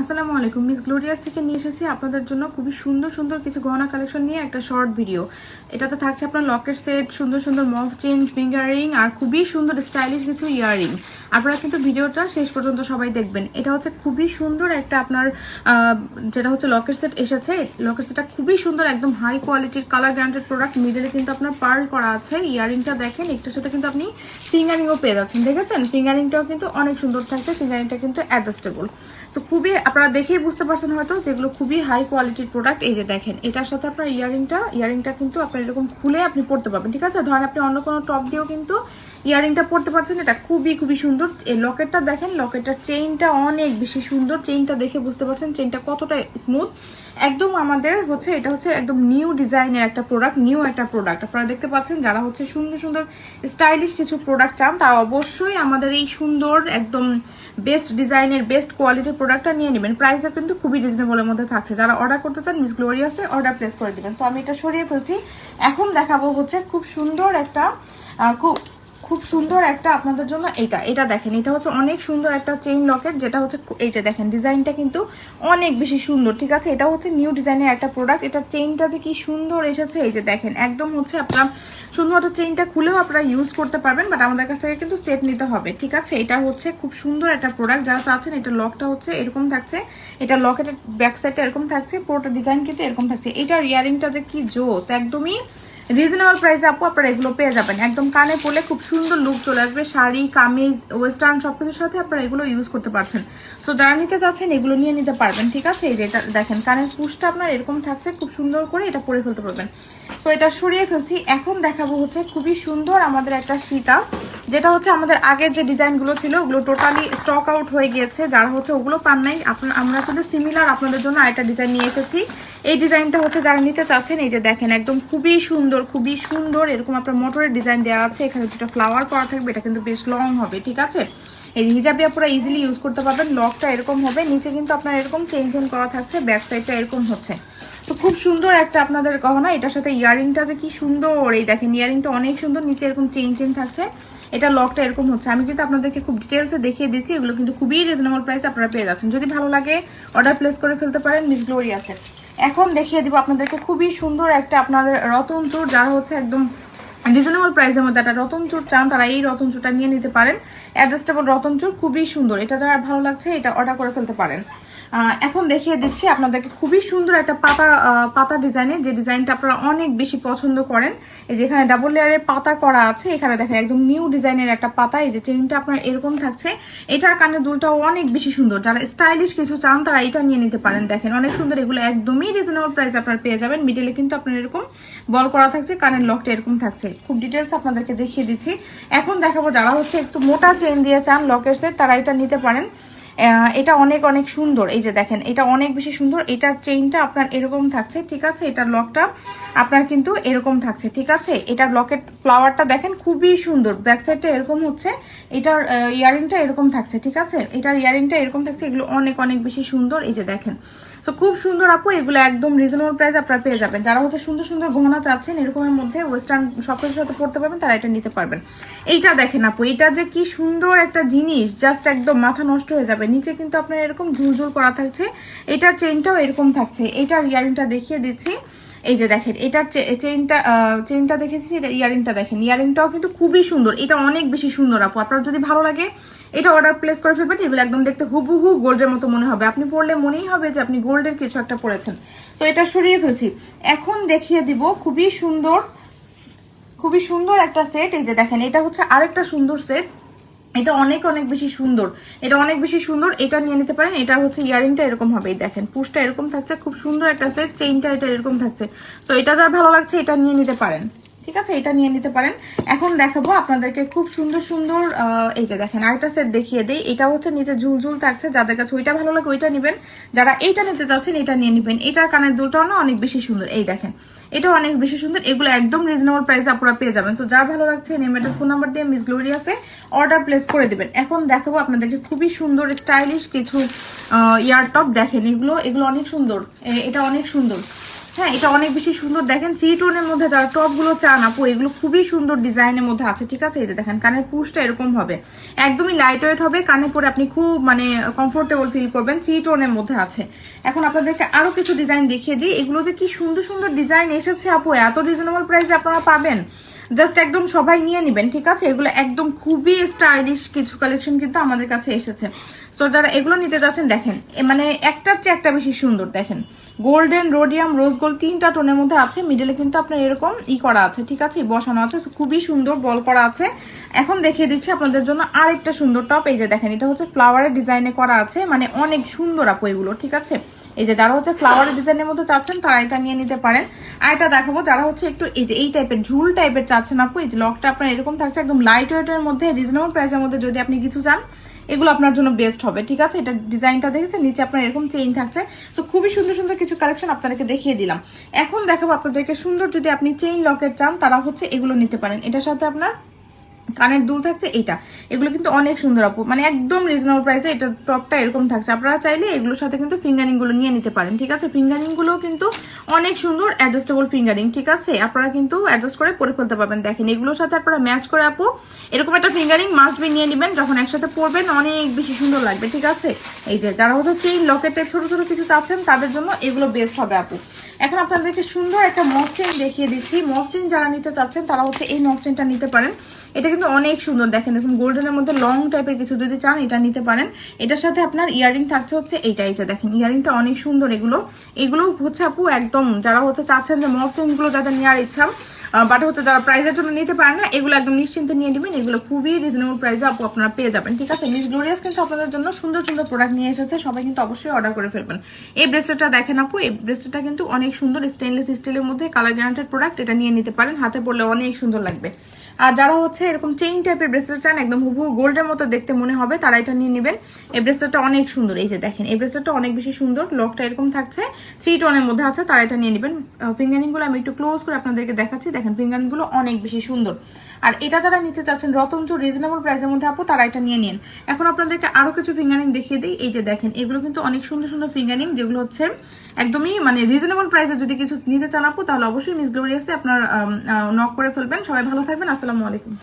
আসসালামু আলাইকুম। Miss glorious থেকে নিয়ে এসেছি আপনাদের জন্য খুবই সুন্দর সুন্দর কিছু গহনা কালেকশন নিয়ে একটা শর্ট ভিডিও এটাতে থাকছে আপনার লকেট সেট সুন্দর সুন্দর মফ চেন ফিঙ্গারিং আর খুবই সুন্দর স্টাইলিশ কিছু ইয়ারিং আপনারা কিন্তু ভিডিওটা শেষ পর্যন্ত সবাই দেখবেন। এটা হচ্ছে খুবই সুন্দর একটা আপনার যেটা হচ্ছে লকেট সেট এসেছে। লকেট সেটটা খুবই সুন্দর, একদম হাই কোয়ালিটির কালার গ্রান্টেড প্রোডাক্ট মিডলে কিন্তু আপনার পার্ল করা আছে। ইয়ারিংটা দেখেন, একটার সাথে কিন্তু আপনি ফিঙ্গারিংও পেয়ে যাচ্ছেন, দেখেছেন? ফিঙ্গারিংটাও কিন্তু অনেক সুন্দর থাকছে ফিঙ্গারিংটা কিন্তু অ্যাডজাস্টেবল তো খুবই আপনারা দেখেই বুঝতে পারছেন হয়তো যেগুলো খুবই হাই কোয়ালিটির প্রোডাক্ট এই যে দেখেন, এটার সাথে আপনার ইয়ারিংটা ইয়ারিংটা কিন্তু আপনার এরকম খুলে আপনি পড়তে পারবেন, ঠিক আছে? ধরেন আপনি অন্য কোনো টপ দিয়েও কিন্তু ইয়ারিংটা পড়তে পারছেন, এটা খুবই খুবই সুন্দর। এই লকেটটা দেখেন লকেটটার চেইনটা অনেক বেশি সুন্দর। চেইনটা দেখে বুঝতে পারছেন চেইনটা কতটা স্মুথ একদম আমাদের হচ্ছে, এটা হচ্ছে একদম নিউ ডিজাইনের একটা প্রোডাক্ট নিউ একটা প্রোডাক্ট আপনারা দেখতে পাচ্ছেন, যারা হচ্ছে সুন্দর সুন্দর স্টাইলিশ কিছু প্রোডাক্ট চান, তারা অবশ্যই আমাদের এই সুন্দর একদম বেস্ট ডিজাইনের বেস্ট কোয়ালিটির প্রোডাক্টটা নিয়ে নেবেন। প্রাইসও কিন্তু খুবই রিজনেবলের মধ্যে থাকছে। যারা অর্ডার করতে চান মিস গ্লোরিয়াসে অর্ডার প্লেস করে দিবেন। সো আমি এটা সরিয়ে ফেলছি। এখন দেখাবো হচ্ছে খুব সুন্দর একটা খুব খুব সুন্দর একটা আপনাদের জন্য এটা। এটা দেখেন, এটা হচ্ছে অনেক সুন্দর একটা চেইন লকেট যেটা হচ্ছে এই যে দেখেন ডিজাইনটা কিন্তু অনেক বেশি সুন্দর, ঠিক আছে? এটা হচ্ছে নিউ ডিজাইনের একটা প্রোডাক্ট এটা চেইনটা যে কি সুন্দর এসেছে, এই যে দেখেন, একদম হচ্ছে আপনার শুধুমাত্র চেইনটা খুলেও আপনারা ইউজ করতে পারবেন বাট আমাদের কাছ থেকে কিন্তু সেট নিতে হবে, ঠিক আছে? এটা হচ্ছে খুব সুন্দর একটা প্রোডাক্ট যারা চাচ্ছেন এটা লকটা হচ্ছে এরকম থাকছে, এটা লকেটের ব্যাক সাইডটা এরকম থাকছে, পুরোটা ডিজাইন কিন্তু এরকম থাকছে। এটার ইয়ারিংটা যে কি জোস, একদমই রিজনেবল প্রাইসে আপু আপনারা এগুলো পেয়ে যাবেন। একদম কানে পড়লে খুব সুন্দর লুক চলে আসবে। শাড়ি, কামিজ ওয়েস্টার্ন সব কিছুর সাথে আপনারা এগুলো ইউজ করতে পারছেন। সো যারা নিতে চাচ্ছেন, এগুলো নিয়ে নিতে পারবেন, ঠিক আছে? এই যে এটা দেখেন, কানের পুষটা আপনার এরকম থাকছে, খুব সুন্দর করে এটা পরে ফেলতে পারবেন। সো এটা সরিয়ে ফেলছি। এখন দেখাবো হচ্ছে খুবই সুন্দর আমাদের একটা সীতা। যেটা হচ্ছে আমাদের আগের যে ডিজাইনগুলো ছিল, ওগুলো টোটালি স্টক আউট হয়ে গিয়েছে। যারা হচ্ছে ওগুলো পান নাই আপনার আমরা কিন্তু সিমিলার আপনাদের জন্য আরেকটা ডিজাইন নিয়ে এসেছি। এই ডিজাইনটা হচ্ছে যারা নিতে চাচ্ছেন, এই যে দেখেন একদম খুবই সুন্দর খুবই সুন্দর এরকম আপনার মোটরের ডিজাইন দেওয়া আছে। এখানে দুটো ফ্লাওয়ার করা থাকবে, এটা কিন্তু বেশ লং হবে, ঠিক আছে? এই হিজাবি আপনারা ইজিলি ইউজ করতে পারবেন লকটা এরকম হবে। নিচে কিন্তু আপনার এরকম চেন চেন করা থাকছে ব্যাক সাইডটা এরকম হচ্ছে। তো খুব সুন্দর একটা আপনাদের গহনা, এটার সাথে ইয়ারিংটা যে কি সুন্দর, এই দেখেন, ইয়ারিংটা অনেক সুন্দর, নিচে এরকম চেন চেন থাকছে। এটা লকটা এরকম হচ্ছে। আমি কিন্তু আপনাদেরকে খুব ডিটেলসে দেখিয়ে দিচ্ছি। এগুলো কিন্তু খুবই রিজনেবল প্রাইস আপনারা পেয়ে যাচ্ছেন। যদি ভালো লাগে অর্ডার প্লেস করে ফেলতে পারেন মিস গ্লোরি আছে এখন দেখিয়ে দিব আপনাদেরকে খুবই সুন্দর একটা আপনাদের রতন চুর, যারা হচ্ছে একদম রিজনেবল প্রাইসের মধ্যে একটা রতন চুর চান, তারা এই রতন চুরটা নিয়ে নিতে পারেন। অ্যাডজাস্টেবল রতন চুর খুবই সুন্দর। এটা যারা ভালো লাগছে, এটা অর্ডার করে ফেলতে পারেন। এখন দেখিয়ে দিচ্ছি আপনাদেরকে খুবই সুন্দর একটা পাতা পাতা ডিজাইনের, যে ডিজাইনটা আপনারা অনেক বেশি পছন্দ করেন। এই যে এখানে ডাবল লেয়ারের পাতা করা আছে, এখানে দেখেন একদম নিউ ডিজাইনের একটা পাতা, এই যে চেইনটা আপনার এরকম থাকছে। এটার কানে দুলটাও অনেক বেশি সুন্দর। যারা স্টাইলিশ কিছু চান, তারা এটা নিয়ে নিতে পারেন। দেখেন অনেক সুন্দর, এগুলো একদমই রিজনেবল প্রাইস আপনার পেয়ে যাবেন। মিডলে কিন্তু আপনার এরকম বল করা থাকছে, কানের লকটা এরকম থাকছে। খুব ডিটেলস আপনাদেরকে দেখিয়ে দিচ্ছি। এখন দেখাবো যারা হচ্ছে একটু মোটা চেন দিয়ে চান লকের সেট তারা এটা নিতে পারেন। এটা অনেক অনেক সুন্দর। এই যে দেখেন, এটা অনেক বেশি সুন্দর। এটার চেইনটা আপনার এরকম থাকছে, ঠিক আছে? এটার লকটা আপনার কিন্তু এরকম থাকছে, ঠিক আছে? এটার লকেট ফ্লাওয়ারটা দেখেন, খুবই সুন্দর। ব্যাক সাইডটা এরকম হচ্ছে, এটার ইয়ারিংটা এরকম থাকছে, ঠিক আছে? এটার ইয়ারিংটা এরকম থাকছে, এগুলো অনেক অনেক বেশি সুন্দর। এই যে দেখেন সো খুব সুন্দর আপু, এগুলো একদম রিজনেবল প্রাইস আপনারা পেয়ে যাবেন। যারা হচ্ছে সুন্দর সুন্দর গহনা চাচ্ছেন, এরকমের মধ্যে ওয়েস্টার্ন সব সবকিছুর সাথে পড়তে পারবেন, তারা এটা নিতে পারবেন। এইটা দেখেন আপু এটা যে কি সুন্দর একটা জিনিস জাস্ট একদম মাথা নষ্ট হয়ে যাবে। নিচে কিন্তু আপনার এরকম ঝুলঝুল করা থাকছে। এটার চেইনটাও এরকম থাকছে। এটার ইয়ারিংটা দেখিয়ে দিচ্ছি। এই যে দেখেন, এটার চেইনটা চেইনটা দেখেছি এটা ইয়ারিংটা দেখেন। ইয়ারিংটাও কিন্তু খুবই সুন্দর। এটা অনেক বেশি সুন্দর, আপু। আপনার যদি ভালো লাগে, এটা অর্ডার প্লেস করে ফেলবেন। এগুলো একদম দেখতে হুবহু গোল্ডের মতো মনে হবে। আপনি পড়লে মনেই হবে যে আপনি গোল্ডের কিছু একটা পড়েছেন। তো এটা সরিয়ে ফেলছি। এখন দেখিয়ে দিব খুবই সুন্দর খুবই সুন্দর একটা সেট এই যে দেখেন, এটা হচ্ছে আরেকটা সুন্দর সেট এটা অনেক অনেক বেশি সুন্দর। এটা অনেক বেশি সুন্দর, এটা নিয়ে নিতে পারেন। এটা হচ্ছে ইয়ারিংটা এরকম হবে দেখেন। পুষটা এরকম থাকছে, খুব সুন্দর একটা সেট চেইনটা এটা এরকম থাকছে। তো এটা যার ভালো লাগছে, এটা নিয়ে নিতে পারেন। ঠিক আছে? এটা নিয়ে নিতে পারেন। এখন দেখাবো আপনাদেরকে খুব সুন্দর সুন্দর এই যে দেখেন, আরেকটা সেট দেখিয়ে দেই। এটা হচ্ছে নিচে ঝুলঝুল থাকছে। যাদের কাছে ওইটা ভালো লাগে, ওইটা নেবেন। যারা এইটা নিতে চাচ্ছেন, এটা নিয়ে নেবেন। এটার কানের দুলটাও না অনেক বেশি সুন্দর। এই দেখেন এটা অনেক বেশি সুন্দর। এগুলো একদম রিজনেবল প্রাইসে আপনারা পেয়ে যাবেন। সো যা ভালো লাগছে নেম অ্যাড্রেস ফোন নাম্বার দিয়ে মিস গ্লোরিয়াসে অর্ডার প্লেস করে দেবেন। এখন দেখাবো আপনাদেরকে খুবই সুন্দর স্টাইলিশ কিছু ইয়ার টপ দেখেন। এগুলো এগুলো অনেক সুন্দর। এটা অনেক সুন্দর। হ্যাঁ এটা অনেক বেশি সুন্দর। দেখেন থ্রি টোনের মধ্যে যারা টপগুলো চান, আপু, এগুলো খুবই সুন্দর ডিজাইনের মধ্যে আছে, ঠিক আছে? এই যে দেখেন, কানের পুশটা এরকম হবে। একদমই লাইট ওয়েট হবে কানে পরে আপনি খুব মানে কমফোর্টেবল ফিল করবেন থ্রি টোনের মধ্যে আছে। এখন আপনাদেরকে আরও কিছু ডিজাইন দেখিয়ে দিই। এগুলো যে কি সুন্দর সুন্দর ডিজাইন এসেছে, আপু, এত রিজনেবল প্রাইসে আপনারা পাবেন? জাস্ট একদম সবাই নিয়ে নেবেন, ঠিক আছে? এগুলো একদম খুবই স্টাইলিশ কিছু কালেকশন কিন্তু আমাদের কাছে এসেছে। সো যারা এগুলো নিতে যাচ্ছেন, দেখেন মানে একটার চেয়ে একটা বেশি সুন্দর, দেখেন। গোল্ডেন, রোডিয়াম, রোজ গোল্ড তিনটা টোনের মধ্যে আছে। মিডলে কিন্তু আপনার এরকম ই করা আছে, ঠিক আছে? বসানো আছে খুবই সুন্দর বল করা আছে। এখন দেখিয়ে দিচ্ছি আপনাদের জন্য আরেকটা সুন্দর টপ। এই যে দেখেন, এটা হচ্ছে ফ্লাওয়ারের ডিজাইনে করা আছে। মানে অনেক সুন্দর আপু এগুলো, ঠিক আছে? এই যে যারা হচ্ছে ফ্লাওয়ারের ডিজাইনের মধ্যে চাচ্ছেন, তারা এটা নিয়ে নিতে পারেন। আর এটা দেখাবো, যারা হচ্ছে একটু এই যে এই টাইপের ঝুল টাইপের চাচ্ছেন আপু, এই যে লকটা আপনার এরকম থাকছে, একদম লাইট ওয়েটের মধ্যে রিজনেবল প্রাইসের মধ্যে যদি আপনি কিছু চান এগুলো আপনার জন্য বেস্ট হবে, ঠিক আছে? এটা ডিজাইনটা দেখেছে নিচে আপনার এরকম চেইন থাকছে। তো খুবই সুন্দর সুন্দর কিছু কালেকশন আপনাদেরকে দেখিয়ে দিলাম। এখন দেখাবো আপনাদেরকে সুন্দর যদি আপনি চেইন লকেট চান, তারা হচ্ছে এগুলো নিতে পারেন। এটার সাথে আপনার কানের দুল থাকছে এটা। এগুলো কিন্তু অনেক সুন্দর আপু। মানে একদম রিজনেবল প্রাইসে এটা টপটা এরকম থাকছে। আপনারা চাইলে এগুলোর সাথে কিন্তু ফিঙ্গারিংগুলো নিয়ে নিতে পারেন, ঠিক আছে? ফিঙ্গারিংগুলো কিন্তু অনেক সুন্দর অ্যাডজাস্টেবল ফিঙ্গারিং ঠিক আছে? আপনারা কিন্তু অ্যাডজাস্ট করে পরে ফেলতে পারবেন। দেখেন, এগুলোর সাথে আপনারা ম্যাচ করে আপু, এরকম একটা ফিঙ্গারিং মাস্ট বি নিয়ে নেবেন যখন একসাথে পরবেন, অনেক বেশি সুন্দর লাগবে, ঠিক আছে? এই যে, যারা হচ্ছে চেইন লকেটের ছোট ছোট কিছু চাচ্ছেন, তাদের জন্য এগুলো বেস্ট হবে আপু। এখন আপনাদেরকে সুন্দর একটা মক চেইন দেখিয়ে দিচ্ছি। মক চেইন যারা নিতে চাচ্ছেন, তারা হচ্ছে এই মক চেইনটা নিতে পারেন। এটা কিন্তু অনেক সুন্দর। দেখেন এরকম গোল্ডেনের মধ্যে লং টাইপের কিছু যদি চান, এটা নিতে পারেন। এটার সাথে আপনার ইয়ারিং থাকছে হচ্ছে এইটা, এই যে দেখেন ইয়ারিংটা অনেক সুন্দর এগুলো। এগুলো হচ্ছে আপু একদম যারা হচ্ছে চাচ্ছেন যে মক চেনগুলো যাদের নেওয়ার ইচ্ছা বাট হচ্ছে যারা প্রাইজের জন্য নিতে পারেন না, এগুলো একদম নিশ্চিন্তে নিয়ে নেবেন। এগুলো খুবই রিজনেবল প্রাইসে আপু আপনারা পেয়ে যাবেন, ঠিক আছে? মিস গ্লোরিয়াস কিন্তু আপনাদের জন্য সুন্দর সুন্দর প্রোডাক্ট নিয়ে এসেছে, সবাই কিন্তু অবশ্যই অর্ডার করে ফেলবেন। এই ব্রেসলেটটা দেখেন আপু, এই ব্রেসলেটটা কিন্তু অনেক সুন্দর স্টেনলেস স্টিলের মধ্যে কালার গ্যারান্টেড প্রোডাক্ট এটা নিয়ে নিতে পারেন, হাতে পড়লে অনেক সুন্দর লাগবে। আর যারা হচ্ছে এরকম চেইন টাইপের ব্রেসলেট চান, একদম হুবহু গোল্ডের মতো দেখতে মনে হবে, তারা এটা নিয়ে নেবেন। এই ব্রেসলেটটা অনেক সুন্দর, এই যে দেখেন, এই ব্রেসলেটটা অনেক বেশি সুন্দর লকটা এরকম থাকছে থ্রি টোনের মধ্যে আছে, তারা এটা নিয়ে নেবেন। ফিঙ্গারিংগুলো আমি একটু ক্লোজ করে আপনাদেরকে দেখাচ্ছি, দেখেন ফিঙ্গারিংগুলো অনেক বেশি সুন্দর। আর এটা যারা নিতে চাচ্ছেন রতনচুর রিজনেবল প্রাইসের মধ্যে আপু, তারা এটা নিয়ে নিন। এখন আপনাদেরকে আরও কিছু ফিঙ্গারিং দেখিয়ে দিই, এই যে দেখেন, এগুলো কিন্তু অনেক সুন্দর সুন্দর ফিঙ্গারিং যেগুলো হচ্ছে একদমই মানে রিজনেবল প্রাইসে যদি কিছু নিতে চান আপু, তাহলে অবশ্যই মিস গ্লোরিয়াসে আপনার নক করে ফেলবেন। সবাই ভালো থাকবেন আসসালামু আলাইকুম।